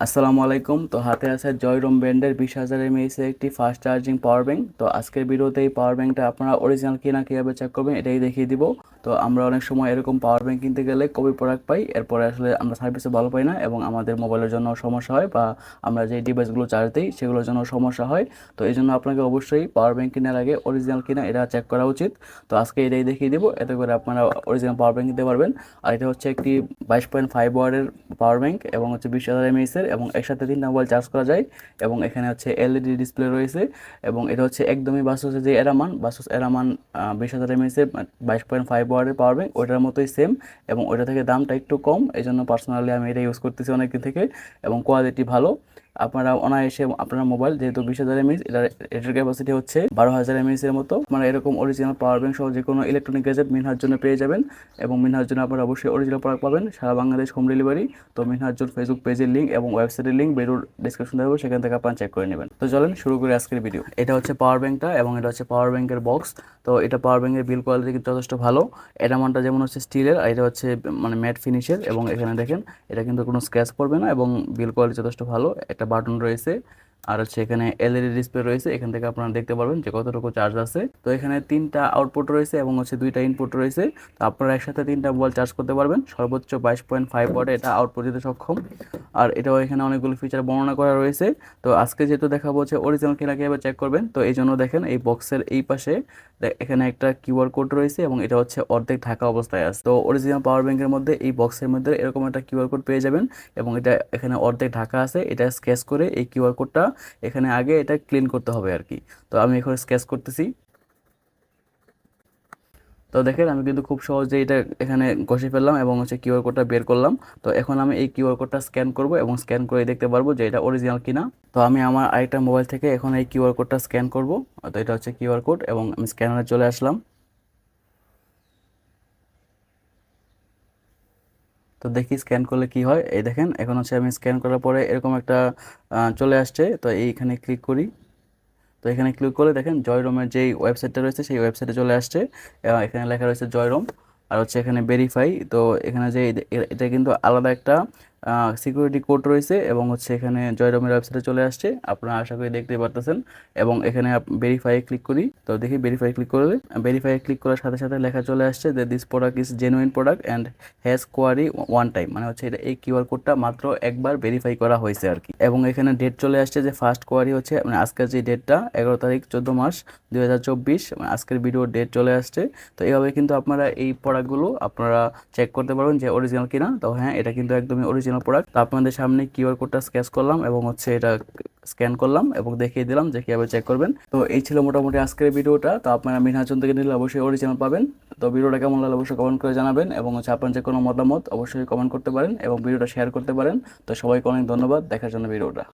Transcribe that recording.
আসসালামু আলাইকুম। তো হাতে আছে জয়রম ব্র্যান্ডের বিশ হাজার এমএএস একটি ফাস্ট চার্জিং পাওয়ার ব্যাঙ্ক তো আজকের ভিডিওতে এই পাওয়ার ব্যাঙ্কটা আপনারা অরিজিনাল কিনা কীভাবে চেক করবেন এটাই দেখিয়ে দিব। তো আমরা অনেক সময় এরকম পাওয়ার ব্যাঙ্ক কিনতে গেলে কপি প্রোডাক্ট পাই, এরপরে আসলে আমরা সার্ভিসে ভালো পাই না এবং আমাদের মোবাইলের জন্য সমস্যা হয় বা আমরা যে ডিভাইসগুলো চার্জ দিই সেগুলোর জন্য সমস্যা হয়। তো এই জন্য আপনাকে অবশ্যই পাওয়ার ব্যাঙ্ক কেনার আগে অরিজিনাল কিনা এটা চেক করা উচিত। তো আজকে এটাই দেখিয়ে দিব, এতে করে আপনারা অরিজিনাল পাওয়ার ব্যাঙ্ক নিতে পারবেন। আর এটা হচ্ছে একটি বাইশ পয়েন্ট ফাইভ ওয়ার্ডের পাওয়ার ব্যাঙ্ক এবং হচ্ছে বিশ হাজার এমএসের এবং একসাথে তিনটা মোবাইল চার্জ করা যায় এবং এখানে হচ্ছে এলইডি ডিসপ্লে রয়েছে এবং এটা হচ্ছে একদমই বাসুসের যে এরামান বাসুস এরামান বিশ হাজার এমএসের বাইশ পয়েন্ট ফাইভ ওয়ার্ডের পাওয়ার ব্যাঙ্ক ওইটার মতোই সেম এবং ওইটা থেকে দামটা একটু কম এই জন্য পার্সোনালি আমি এটা ইউজ করতেছি অনেকদিন থেকে এবং কোয়ালিটি ভালো। আপনারা অনায়াসে আপনার মোবাইল যেহেতু বিশ হাজার এমএস এটার এটার ক্যাপাসিটি হচ্ছে বারো হাজার এমএস এর মতো। আপনারা এরকম অরিজিনাল পাওয়ার ব্যাংক সহ যে কোনো ইলেকট্রনিক গ্যাজেট মিনহার জন্য পেয়ে যাবেন এবং মিনহার জন্য আপনারা অবশ্যই অরিজিনাল প্রোডাক্ট পাবেন। সারা বাংলাদেশ হোম ডেলিভারি তো মিনহার জন্য ফেসবুক পেজের লিঙ্ক এবং ওয়েবসাইটের লিঙ্ক বেরোর ডিসক্রিপশন দেবো সেখান থেকে আপনারা চেক করে নেবেন। তো চলেন শুরু করি আজকের ভিডিও এটা হচ্ছে পাওয়ার ব্যাংকটা এবং এটা হচ্ছে পাওয়ার ব্যাংকের বক্স তো এটা পাওয়ার ব্যাংকের বিল কোয়ালিটি কিন্তু যথেষ্ট ভালো। এটা মানটা যেমন হচ্ছে স্টিলের আর এটা হচ্ছে মানে ম্যাট ফিনিশের এবং এখানে দেখেন, এটা কিন্তু কোনো স্ক্র্যাচ পড়বে না এবং বিল কোয়ালিটি যথেষ্ট ভালো। একটা বাটন রয়েছে। আর হচ্ছে এখানে এলইডি ডিসপ্লে রয়েছে, এখান থেকে আপনারা দেখতে পারবেন যে কতটুকু চার্জ আছে। তো এখানে তিনটা আউটপুট রয়েছে এবং হচ্ছে দুইটা ইনপুট রয়েছে। তো আপনারা একসাথে তিনটা মোবাইল চার্জ করতে পারবেন। সর্বোচ্চ বাইশ পয়েন্ট ফাইভ ওয়াটে এটা আউটপুট দিতে সক্ষম। আর এটাও এখানে অনেকগুলো ফিচার বর্ণনা করা রয়েছে। তো আজকে যেহেতু দেখাবো হচ্ছে অরিজিনাল কিনা কীভাবে চেক করবেন। তো এই জন্য দেখেন এই বক্সের এই পাশে এখানে একটা কিউআর কোড রয়েছে এবং এটা হচ্ছে অর্ধেক ঢাকা অবস্থায় আছে। তো অরিজিনাল পাওয়ার ব্যাংকের মধ্যে এই বক্সের মধ্যে এরকম একটা কিউআর কোড পেয়ে যাবেন এবং এটা এখানে অর্ধেক ঢাকা আছে। এটা স্ক্যাচ করে এই কিউআর কোডটা এখানে আগে এটা ক্লিন করতে হবে আর কি। তো আমি এখানে স্কেচ করতেছি। তো দেখেন, আমি কিন্তু খুব সহজে এটা এখানে ঘষে ফেললাম এবং হচ্ছে কিউআর কোডটা বের করলাম। তো এখন আমি এই কিউআর কোডটা স্ক্যান করব এবং স্ক্যান করে দেখতে পারব যে এটা অরিজিনাল কিনা। তো আমি আমার আরেকটা মোবাইল থেকে এখন এই কিউআর কোডটা স্ক্যান করব। তো এটা হচ্ছে কিউআর কোড এবং আমি স্ক্যানারে চলে আসলাম। তো দেখি স্ক্যান করলে কি হয়? এই দেখেন, এখন হচ্ছে আমি স্ক্যান করার পরে এরকম একটা চলে আসছে। তো এইখানে ক্লিক করি। তো এখানে ক্লিক করলে দেখেন, জয়রমের যেই ওয়েবসাইটটা রয়েছে, সেই ওয়েবসাইটে চলে আসছে। এখানে লেখা রয়েছে জয়রম। আর হচ্ছে এখানে ভেরিফাই তো এখানে যে, এটা কিন্তু আলাদা একটা সিকিউরিটি কোড রয়েছে এবং হচ্ছে এখানে জয়রমের ওয়েবসাইটে চলে আসছে। আপনারা আশা করি দেখতে পারতেছেন এবং এখানে ভেরিফাই ক্লিক করি। তো দেখি ভেরিফাই ক্লিক করলে ভেরিফাই ক্লিক করার সাথে সাথে লেখা চলে আসছে যে this product is genuine product and has query one time মানে হচ্ছে এটা এই কিউআর কোডটা মাত্র একবার ভেরিফাই করা হয়েছে আর কি। এবং এখানে ডেট চলে আসছে যে ফার্স্ট কোয়ারি হচ্ছে মানে আজকের যে ডেটটা এগারো তারিখ চোদ্দ মাস দুই হাজার চব্বিশ মানে আজকের ভিডিওর ডেট চলে আসছে। তো এইভাবে কিন্তু আপনারা এই প্রোডাক্টগুলো আপনারা চেক করতে পারবেন যে অরিজিনাল কিনা। তো হ্যাঁ এটা কিন্তু একদমই অরিজিনাল প্রোডাক্ট তো আপনাদের সামনে কিউআর কোডটা স্ক্যাচ করলাম এবং হচ্ছে এটা স্ক্যান করলাম এবং দেখিয়ে দিলাম যে কীভাবে চেক করবেন। তো এই ছিল মোটামুটি আজকের ভিডিওটা। তো আপনারা মিনহাজন থেকে নিলে অবশ্যই অরিজিনাল পাবেন। তো ভিডিওটা কেমন লাগলে অবশ্যই কমেন্ট করে জানাবেন এবং হচ্ছে আপনার যে কোনো মতামত অবশ্যই কমেন্ট করতে পারেন এবং ভিডিওটা শেয়ার করতে পারেন। তো সবাইকে অনেক ধন্যবাদ। দেখার জন্য ভিডিওটা।